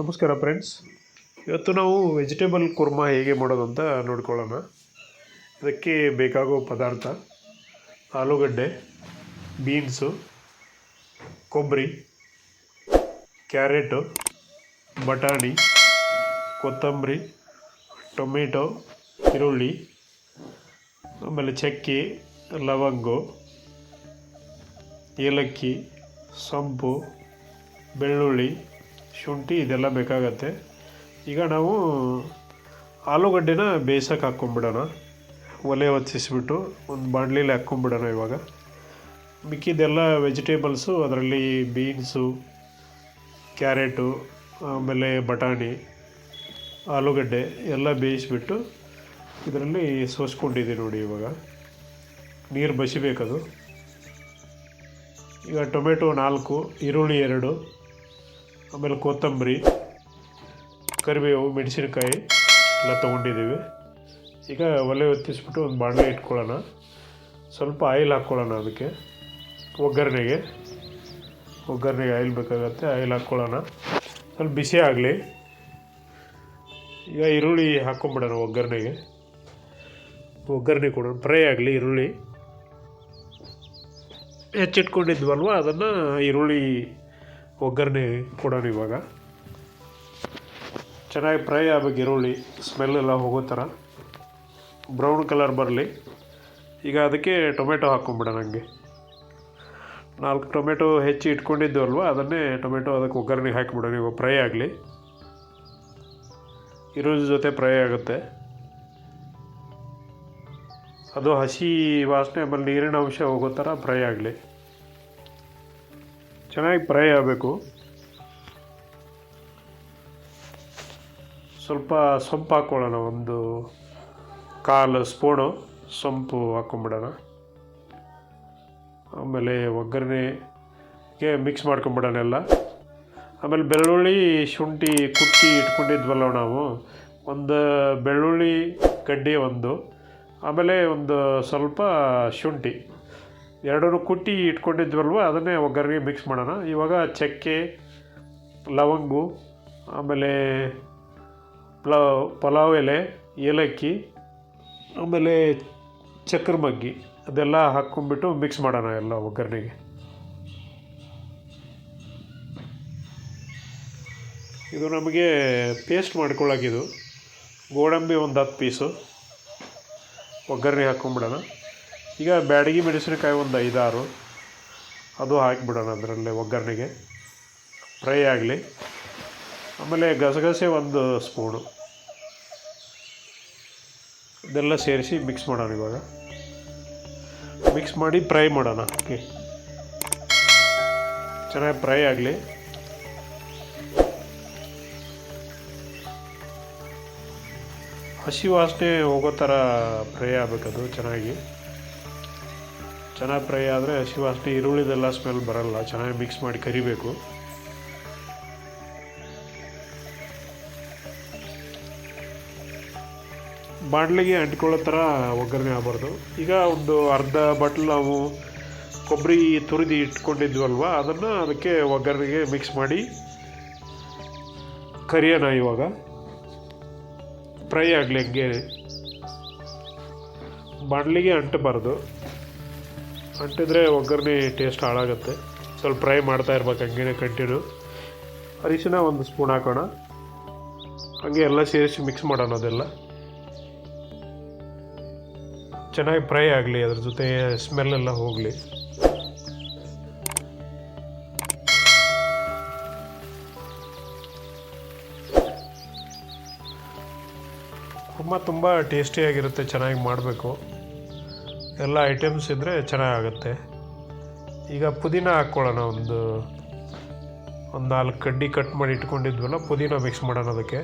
ನಮಸ್ಕಾರ ಫ್ರೆಂಡ್ಸ್ ಇವತ್ತು ನಾವು ವೆಜಿಟೇಬಲ್ ಕುರ್ಮಾ ಹೇಗೆ ಮಾಡೋದು ಅಂತ ನೋಡ್ಕೊಳ್ಳೋಣ. ಅದಕ್ಕೆ ಬೇಕಾಗೋ ಪದಾರ್ಥ, ಆಲೂಗಡ್ಡೆ ಬೀನ್ಸು ಕೊಬ್ಬರಿ, ಕ್ಯಾರೆಟು, ಬಟಾಣಿ, ಕೊತ್ತಂಬರಿ, ಟೊಮೆಟೊ, ಈರುಳ್ಳಿ, ಆಮೇಲೆ ಚಕ್ಕೆ, ಲವಂಗು, ಏಲಕ್ಕಿ, ಸೊಂಪು, ಬೆಳ್ಳುಳ್ಳಿ ಶುಂಠಿ ಇದೆಲ್ಲ ಬೇಕಾಗತ್ತೆ. ಈಗ ನಾವು ಆಲೂಗಡ್ಡೆನ ಬೇಯಿಸೋಕೆ ಹಾಕ್ಕೊಂಬಿಡೋಣ. ಒಲೆ ಹೊತ್ತಿಸ್ಬಿಟ್ಟು ಒಂದು ಬಾಣಲಿಲಿ ಹಾಕ್ಕೊಂಬಿಡೋಣ ಇವಾಗ. ಮಿಕ್ಕಿದ್ದೆಲ್ಲ ವೆಜಿಟೇಬಲ್ಸು, ಅದರಲ್ಲಿ ಬೀನ್ಸು, ಕ್ಯಾರೆಟು, ಆಮೇಲೆ ಬಟಾಣಿ, ಆಲೂಗಡ್ಡೆ ಎಲ್ಲ ಬೇಯಿಸ್ಬಿಟ್ಟು ಇದರಲ್ಲಿ ಸೋಸ್ಕೊಂಡಿದ್ದೀವಿ ನೋಡಿ ಇವಾಗ. ನೀರು ಬಸಿಬೇಕದು. ಈಗ ಟೊಮೆಟೊ ನಾಲ್ಕು, ಈರುಳ್ಳಿ ಎರಡು ಆಮೇಲೆ ಕೊತ್ತಂಬರಿ, ಕರಿಬೇವು, ಮೆಣಸಿನಕಾಯಿ ಎಲ್ಲ ತೊಗೊಂಡಿದ್ದೀವಿ. ಈಗ ಒಲೆ ಹೊತ್ತಿಸ್ಬಿಟ್ಟು ಒಂದು ಬಾಣಲೆ ಇಟ್ಕೊಳ್ಳೋಣ. ಸ್ವಲ್ಪ ಆಯಿಲ್ ಹಾಕ್ಕೊಳ್ಳೋಣ ಅದಕ್ಕೆ. ಒಗ್ಗರಣೆಗೆ. ಒಗ್ಗರಣೆಗೆ ಆಯಿಲ್ ಬೇಕಾಗತ್ತೆ, ಆಯಿಲ್ ಹಾಕ್ಕೊಳ್ಳೋಣ. ಸ್ವಲ್ಪ ಬಿಸಿ ಆಗಲಿ. ಈಗ ಈರುಳ್ಳಿ ಹಾಕ್ಕೊಂಬಿಡೋಣ ಒಗ್ಗರಣೆಗೆ. ಒಗ್ಗರಣೆ ಕೊಡೋಣ. ಫ್ರೈ ಆಗಲಿ ಈರುಳ್ಳಿ. ಹೆಚ್ಚಿಟ್ಕೊಂಡಿದ್ವಲ್ವ? ಅದನ್ನು ಈರುಳ್ಳಿ ಒಗ್ಗರಣೆ ಕೊಡೋಣ ಇವಾಗ. ಚೆನ್ನಾಗಿ ಫ್ರೈ ಆಗಬೇಕು ಈರುಳ್ಳಿ ಸ್ಮೆಲ್ ಎಲ್ಲ ಹೋಗೋ ಥರ. ಬ್ರೌನ್ ಕಲರ್ ಬರಲಿ. ಈಗ ಅದಕ್ಕೆ ಟೊಮೆಟೊ ಹಾಕ್ಕೊಂಬಿಡೋಣ ನನಗೆ ನಾಲ್ಕು ಟೊಮೆಟೊ ಹೆಚ್ಚಿ ಇಟ್ಕೊಂಡಿದ್ವಲ್ವ ಅದನ್ನೇ ಟೊಮೆಟೊ ಅದಕ್ಕೆ ಒಗ್ಗರಣೆಗೆ ಹಾಕಿಬಿಡೋಣ. ಇವಾಗ ಫ್ರೈ ಆಗಲಿ. ಈರುಳ್ಳಿ ಜೊತೆ ಫ್ರೈ ಆಗುತ್ತೆ. ಅದು ಹಸಿ ವಾಸನೆ, ಆಮೇಲೆ ನೀರಿನ ಅಂಶ ಹೋಗೋ ಥರ ಫ್ರೈ ಆಗಲಿ. ಚೆನ್ನಾಗಿ ಫ್ರೈ ಆಗಬೇಕು. ಸ್ವಲ್ಪ ಸೊಂಪು ಹಾಕ್ಕೊಳ್ಳೋಣ ಒಂದು ಕಾಲು ಸ್ಪೂನು ಸೊಂಪು ಹಾಕ್ಕೊಂಬಿಡೋಣ ಆಮೇಲೆ ಒಗ್ಗರಣೆಗೆ ಮಿಕ್ಸ್ ಮಾಡ್ಕೊಂಬಿಡೋಣ ಎಲ್ಲ. ಆಮೇಲೆ ಬೆಳ್ಳುಳ್ಳಿ ಶುಂಠಿ ಕುಟ್ಟಿ ಇಟ್ಕೊಂಡಿದ್ವಲ್ಲ ನಾವು, ಒಂದು ಬೆಳ್ಳುಳ್ಳಿ ಕಡ್ಡಿ ಒಂದು, ಆಮೇಲೆ ಒಂದು ಸ್ವಲ್ಪ ಶುಂಠಿ. ಎರಡೂ ಕುಟ್ಟಿ ಇಟ್ಕೊಂಡಿದ್ವಲ್ವ? ಅದನ್ನೇ ಒಗ್ಗರಣೆಗೆ ಮಿಕ್ಸ್ ಮಾಡೋಣ. ಇವಾಗ ಚಕ್ಕೆ, ಲವಂಗು, ಆಮೇಲೆ ಪಲಾವ್ ಪಲಾವ್ ಎಲೆ, ಏಲಕ್ಕಿ, ಆಮೇಲೆ ಚಕ್ರ ಮಗ್ಗಿ. ಅದೆಲ್ಲ ಹಾಕ್ಕೊಂಡ್ಬಿಟ್ಟು ಮಿಕ್ಸ್ ಮಾಡೋಣ ಎಲ್ಲ ಒಗ್ಗರಣೆಗೆ ಇದು ನಮಗೆ ಪೇಸ್ಟ್ ಮಾಡ್ಕೊಳ್ಳೋಕ್ಕಿದು ಗೋಡಂಬಿ ಒಂದು ಹತ್ತು ಪೀಸು ಒಗ್ಗರಣೆ ಹಾಕ್ಕೊಂಬಿಡೋಣ ಈಗ ಬ್ಯಾಡಗಿ ಮೆಣಸಿನಕಾಯಿ ಒಂದು ಐದಾರು. ಅದು ಹಾಕಿಬಿಡೋಣ ಅದರಲ್ಲೇ ಒಗ್ಗರಣೆಗೆ. ಫ್ರೈ ಆಗಲಿ. ಆಮೇಲೆ ಗಸಗಸೆ ಒಂದು ಸ್ಪೂನು. ಇದೆಲ್ಲ ಸೇರಿಸಿ ಮಿಕ್ಸ್ ಮಾಡೋಣ ಇವಾಗ. ಮಿಕ್ಸ್ ಮಾಡಿ ಫ್ರೈ ಮಾಡೋಣ ಓಕೆ ಚೆನ್ನಾಗಿ ಫ್ರೈ ಆಗಲಿ. ಹಸಿ ವಾಸನೆ ಹೋಗೋ ಥರ ಫ್ರೈ ಆಗಬೇಕದು ಚೆನ್ನಾಗಿ. ಚೆನ್ನಾಗಿ ಫ್ರೈ ಆದರೆ ವಾಸನೆ ಈರುಳ್ಳಿದೆಲ್ಲ ಸ್ಮೆಲ್ ಬರಲ್ಲ. ಚೆನ್ನಾಗಿ ಮಿಕ್ಸ್ ಮಾಡಿ ಕರಿಬೇಕು. ಬಾಣಲಿಗೆ ಅಂಟ್ಕೊಳ್ಳೋ ಥರ ಒಗ್ಗರಣೆ ಆಗಬಾರ್ದು. ಈಗ ಒಂದು ಅರ್ಧ ಬಾಟ್ಲ್ ನಾವು ಕೊಬ್ಬರಿ ತುರಿದು ಇಟ್ಕೊಂಡಿದ್ವಲ್ವ, ಅದನ್ನು ಅದಕ್ಕೆ ಒಗ್ಗರಣೆಗೆ ಮಿಕ್ಸ್ ಮಾಡಿ ಕರಿಯೋಣ ಇವಾಗ. ಫ್ರೈ ಆಗಲಿ ಹಂಗೆ. ಬಾಣಲಿಗೆ ಅಂಟಬಾರ್ದು. ಅಂಟಿದ್ರೆ ಒಗ್ಗರಣೆ ಟೇಸ್ಟ್ ಹಾಳಾಗುತ್ತೆ. ಸ್ವಲ್ಪ ಫ್ರೈ ಮಾಡ್ತಾ ಇರ್ಬೇಕು, ಹಂಗೇನೆ ಕಂಟಿನ್ಯೂ ಅರಿಶಿನ ಒಂದು ಸ್ಪೂನ್ ಹಾಕೋಣ. ಹಂಗೆ ಎಲ್ಲ ಸೇರಿಸಿ ಮಿಕ್ಸ್ ಮಾಡೋಣ ಅದೆಲ್ಲ. ಚೆನ್ನಾಗಿ ಫ್ರೈ ಆಗಲಿ, ಅದ್ರ ಜೊತೆ ಸ್ಮೆಲ್ ಎಲ್ಲ ಹೋಗಲಿ. ಕುರ್ಮ ತುಂಬ ಟೇಸ್ಟಿಯಾಗಿರುತ್ತೆ ಚೆನ್ನಾಗಿ ಮಾಡಬೇಕು. ಎಲ್ಲ ಐಟಮ್ಸ್ ಇದ್ದರೆ ಚೆನ್ನಾಗಾಗುತ್ತೆ. ಈಗ ಪುದೀನ ಹಾಕ್ಕೊಳ್ಳೋಣ. ಒಂದು ಒಂದು ನಾಲ್ಕು ಕಡ್ಡಿ ಕಟ್ ಮಾಡಿ ಇಟ್ಕೊಂಡಿದ್ವಲ್ಲ, ಪುದೀನ ಮಿಕ್ಸ್ ಮಾಡೋಣ ಅದಕ್ಕೆ.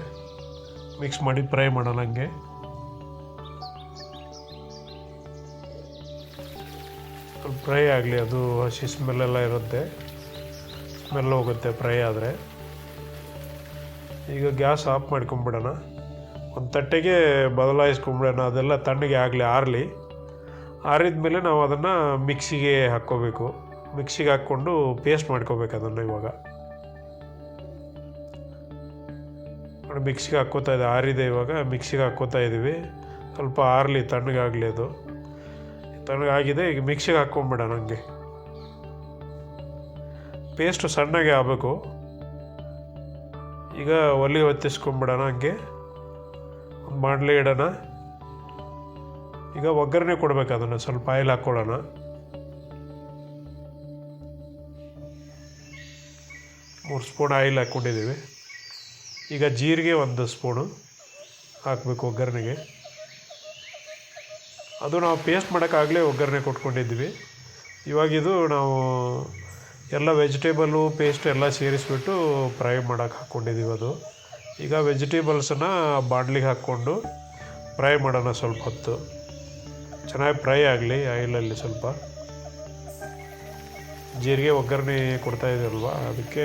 ಮಿಕ್ಸ್ ಮಾಡಿ ಫ್ರೈ ಮಾಡೋಣ ಹಂಗೆ. ಫ್ರೈ ಆಗಲಿ, ಅದು ಹಸಿ ಸ್ಮೆಲ್ಲೆಲ್ಲ ಇರುತ್ತೆ. ಸ್ಮೆಲ್ ಹೋಗುತ್ತೆ ಫ್ರೈ ಆದರೆ. ಈಗ ಗ್ಯಾಸ್ ಆಫ್ ಮಾಡ್ಕೊಂಬಿಡೋಣ. ಒಂದು ತಟ್ಟೆಗೆ ಬದಲಾಯಿಸ್ಕೊಂಬಿಡೋಣ. ಅದೆಲ್ಲ ತಣ್ಣಗೆ ಆಗಲಿ, ಆರಲಿ. ಆರಿದ ಮೇಲೆ ನಾವು ಅದನ್ನು ಮಿಕ್ಸಿಗೆ ಹಾಕ್ಕೋಬೇಕು. ಮಿಕ್ಸಿಗೆ ಹಾಕ್ಕೊಂಡು ಪೇಸ್ಟ್ ಮಾಡ್ಕೋಬೇಕು ಅದನ್ನು ಇವಾಗ. ಮಿಕ್ಸಿಗೆ ಹಾಕ್ಕೋತಾ ಇದೆ, ಆರಿದೆ ಇವಾಗ. ಮಿಕ್ಸಿಗೆ ಹಾಕ್ಕೋತಾ ಇದ್ದೀವಿ ಸ್ವಲ್ಪ ಆರಲಿ, ತಣ್ಣಗಾಗಲಿ ಅದು. ತಣ್ಣಗಾಗಿದೆ, ಈಗ ಮಿಕ್ಸಿಗೆ ಹಾಕ್ಕೊಂಬಿಡ ನನಗೆ ಪೇಸ್ಟು ಸಣ್ಣಗೆ ಆಗಬೇಕು. ಈಗ ಒಲೆ ಹೊತ್ತಿಸ್ಕೊಂಬಿಡೋಣ ಹಂಗೆ. ಮಾಡಲಿ ಇಡೋಣ. ಈಗ ಒಗ್ಗರಣೆ ಕೊಡ್ಬೇಕು ಅದನ್ನು, ಸ್ವಲ್ಪ ಆಯಿಲ್ ಹಾಕ್ಕೊಳ್ಳೋಣ. ಮೂರು ಸ್ಪೂನ್ ಆಯಿಲ್ ಹಾಕ್ಕೊಂಡಿದ್ದೀವಿ. ಈಗ ಜೀರಿಗೆ ಒಂದು ಸ್ಪೂನು ಹಾಕಬೇಕು ಒಗ್ಗರಣೆಗೆ. ಅದು ನಾವು ಪೇಸ್ಟ್ ಮಾಡೋಕ್ಕಾಗಲೇ ಒಗ್ಗರಣೆ ಕೊಟ್ಕೊಂಡಿದ್ವಿ ಇವಾಗಿದು ನಾವು ಎಲ್ಲ ವೆಜಿಟೇಬಲು ಪೇಸ್ಟ್ ಎಲ್ಲ ಸೇರಿಸ್ಬಿಟ್ಟು ಫ್ರೈ ಮಾಡೋಕ್ಕೆ ಹಾಕ್ಕೊಂಡಿದ್ದೀವಿ ಅದು. ಈಗ ವೆಜಿಟೇಬಲ್ಸನ್ನು ಬಾಂಡ್ಲಿಗೆ ಹಾಕ್ಕೊಂಡು ಫ್ರೈ ಮಾಡೋಣ ಸ್ವಲ್ಪ ಹೊತ್ತು. ಚೆನ್ನಾಗಿ ಫ್ರೈ ಆಗಲಿ, ಆಯಿಲಲ್ಲಿ ಸ್ವಲ್ಪ. ಜೀರಿಗೆ ಒಗ್ಗರಣೆ ಕೊಡ್ತಾ ಇದ್ದೀವಲ್ವ ಅದಕ್ಕೆ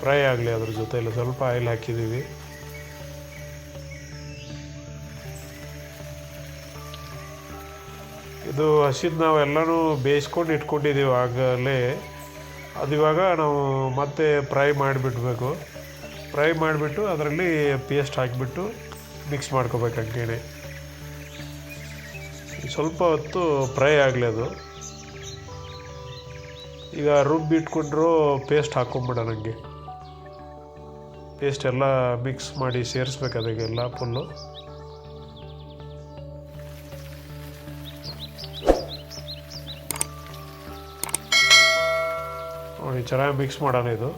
ಫ್ರೈ ಆಗಲಿ ಅದ್ರ ಜೊತೆಯಲ್ಲಿ. ಸ್ವಲ್ಪ ಆಯಿಲ್ ಹಾಕಿದ್ದೀವಿ. ಇದು ಹಸಿದು ನಾವು ಎಲ್ಲನೂ ಬೇಯಿಸ್ಕೊಂಡು ಇಟ್ಕೊಂಡಿದ್ದೀವಿ ಆಗಲೇ. ಅದು ಇವಾಗ ನಾವು ಮತ್ತೆ ಫ್ರೈ ಮಾಡಿಬಿಡ್ಬೇಕು. ಫ್ರೈ ಮಾಡಿಬಿಟ್ಟು ಅದರಲ್ಲಿ ಪೇಸ್ಟ್ ಹಾಕಿಬಿಟ್ಟು ಮಿಕ್ಸ್ ಮಾಡ್ಕೋಬೇಕು ಹಂಗೇನೆ ಸ್ವಲ್ಪ ಹೊತ್ತು ಫ್ರೈ ಆಗಲಿ ಅದು. ಈಗ ರುಬ್ಬಿಟ್ಕೊಂಡ್ರು ಪೇಸ್ಟ್ ಹಾಕ್ಕೊಂಬಿಡೋಣ ನನಗೆ ಪೇಸ್ಟ್ ಎಲ್ಲ ಮಿಕ್ಸ್ ಮಾಡಿ ಸೇರಿಸ್ಬೇಕು ಅದಕ್ಕೆಲ್ಲ ಫುಲ್ಲು. ನೋಡಿ, ಚೆನ್ನಾಗಿ ಮಿಕ್ಸ್ ಮಾಡೋಣ ಇದು.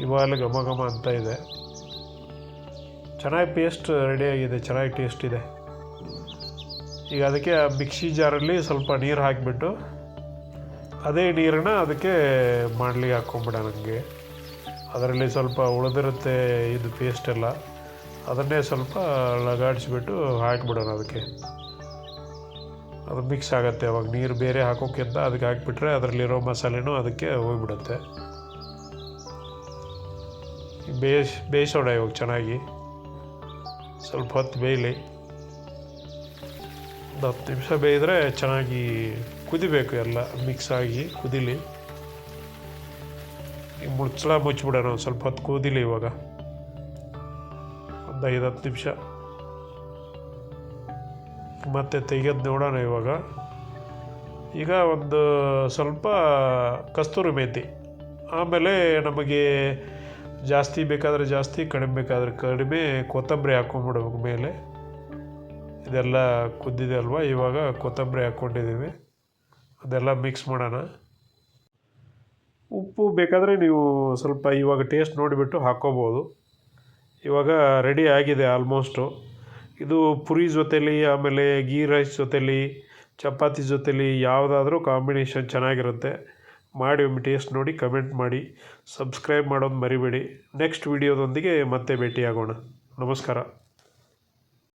ಇವಾಗ ಘಮ ಘಮ ಅಂತ ಇದೆ. ಚೆನ್ನಾಗಿ ಪೇಸ್ಟ್ ರೆಡಿಯಾಗಿದೆ ಚೆನ್ನಾಗಿ ಟೇಸ್ಟ್ ಇದೆ. ಈಗ ಅದಕ್ಕೆ ಮಿಕ್ಸಿ ಜಾರಲ್ಲಿ ಸ್ವಲ್ಪ ನೀರು ಹಾಕಿಬಿಟ್ಟು ಅದೇ ನೀರನ್ನ ಅದಕ್ಕೆ ಮಾಡ್ಲಿಕ್ಕೆ ಹಾಕ್ಕೊಂಬಿಡೋಣ ನನಗೆ ಅದರಲ್ಲಿ ಸ್ವಲ್ಪ ಉಳಿದಿರುತ್ತೆ ಇದು ಪೇಸ್ಟ್ ಎಲ್ಲ. ಅದನ್ನೇ ಸ್ವಲ್ಪ ಲಗಾಡಿಸ್ಬಿಟ್ಟು ಹಾಕಿಬಿಡೋಣ ಅದಕ್ಕೆ. ಅದು ಮಿಕ್ಸ್ ಆಗುತ್ತೆ ಅವಾಗ. ನೀರು ಬೇರೆ ಹಾಕೋಕ್ಕಿಂತ ಅದಕ್ಕೆ ಹಾಕಿಬಿಟ್ರೆ ಅದರಲ್ಲಿರೋ ಮಸಾಲೆನೂ ಅದಕ್ಕೆ ಹೋಗ್ಬಿಡುತ್ತೆ. ಬೇಯಿಸ್ ಬೇಯಿಸೋಣ ಇವಾಗ ಚೆನ್ನಾಗಿ. ಸ್ವಲ್ಪ ಹೊತ್ತು ಬೇಯಲಿ. ಒಂದು ಹತ್ತು ನಿಮಿಷ ಬೇಯಿದ್ರೆ ಚೆನ್ನಾಗಿ ಕುದಿಬೇಕು ಎಲ್ಲ ಮಿಕ್ಸ್ ಆಗಿ, ಕುದಿಲಿ. ಈಗ ಮುಚ್ಚಳ ಮುಚ್ಚಿಬಿಡೋಣ, ಒಂದು ಸ್ವಲ್ಪ ಹೊತ್ತು ಕುದಿಲಿ ಇವಾಗ. ಒಂದು ಐದು ಹತ್ತು ನಿಮಿಷ. ಮತ್ತೆ ತೆಗೆದು ನೋಡೋಣ ಇವಾಗ. ಈಗ ಒಂದು ಸ್ವಲ್ಪ ಕಸ್ತೂರಿ ಮೇತಿ. ಆಮೇಲೆ ನಮಗೆ ಜಾಸ್ತಿ ಬೇಕಾದರೆ ಜಾಸ್ತಿ, ಕಡಿಮೆ ಬೇಕಾದರೆ ಕಡಿಮೆ ಕೊತ್ತಂಬರಿ ಹಾಕೊಂಡ್ಬಿಡ್ಬೇಕು ಮೇಲೆ. ಇದೆಲ್ಲ ಕುದ್ದಿದೆ ಅಲ್ವಾ? ಇವಾಗ ಕೊತ್ತಂಬರಿ ಹಾಕ್ಕೊಂಡಿದ್ದೀವಿ. ಅದೆಲ್ಲ ಮಿಕ್ಸ್ ಮಾಡೋಣ. ಉಪ್ಪು ಬೇಕಾದರೆ ನೀವು ಸ್ವಲ್ಪ ಇವಾಗ ಟೇಸ್ಟ್ ನೋಡಿಬಿಟ್ಟು ಹಾಕ್ಕೋಬೋದು ಇವಾಗ ರೆಡಿ ಆಗಿದೆ ಆಲ್ಮೋಸ್ಟು ಇದು ಪುರಿ ಜೊತೆಲಿ, ಆಮೇಲೆ ಗೀ ರೈಸ್ ಜೊತೆಲಿ, ಚಪಾತಿ ಜೊತೆಲಿ ಯಾವುದಾದ್ರೂ ಕಾಂಬಿನೇಷನ್ ಚೆನ್ನಾಗಿರುತ್ತೆ. ಮಾಡಿ ಒಮ್ಮೆ ಟೇಸ್ಟ್ ನೋಡಿ ಕಮೆಂಟ್ ಮಾಡಿ. ಸಬ್ಸ್ಕ್ರೈಬ್ ಮಾಡೋದು ಮರಿಬೇಡಿ. ನೆಕ್ಸ್ಟ್ ವಿಡಿಯೋದೊಂದಿಗೆ ಮತ್ತೆ ಭೇಟಿಯಾಗೋಣ. ನಮಸ್ಕಾರ.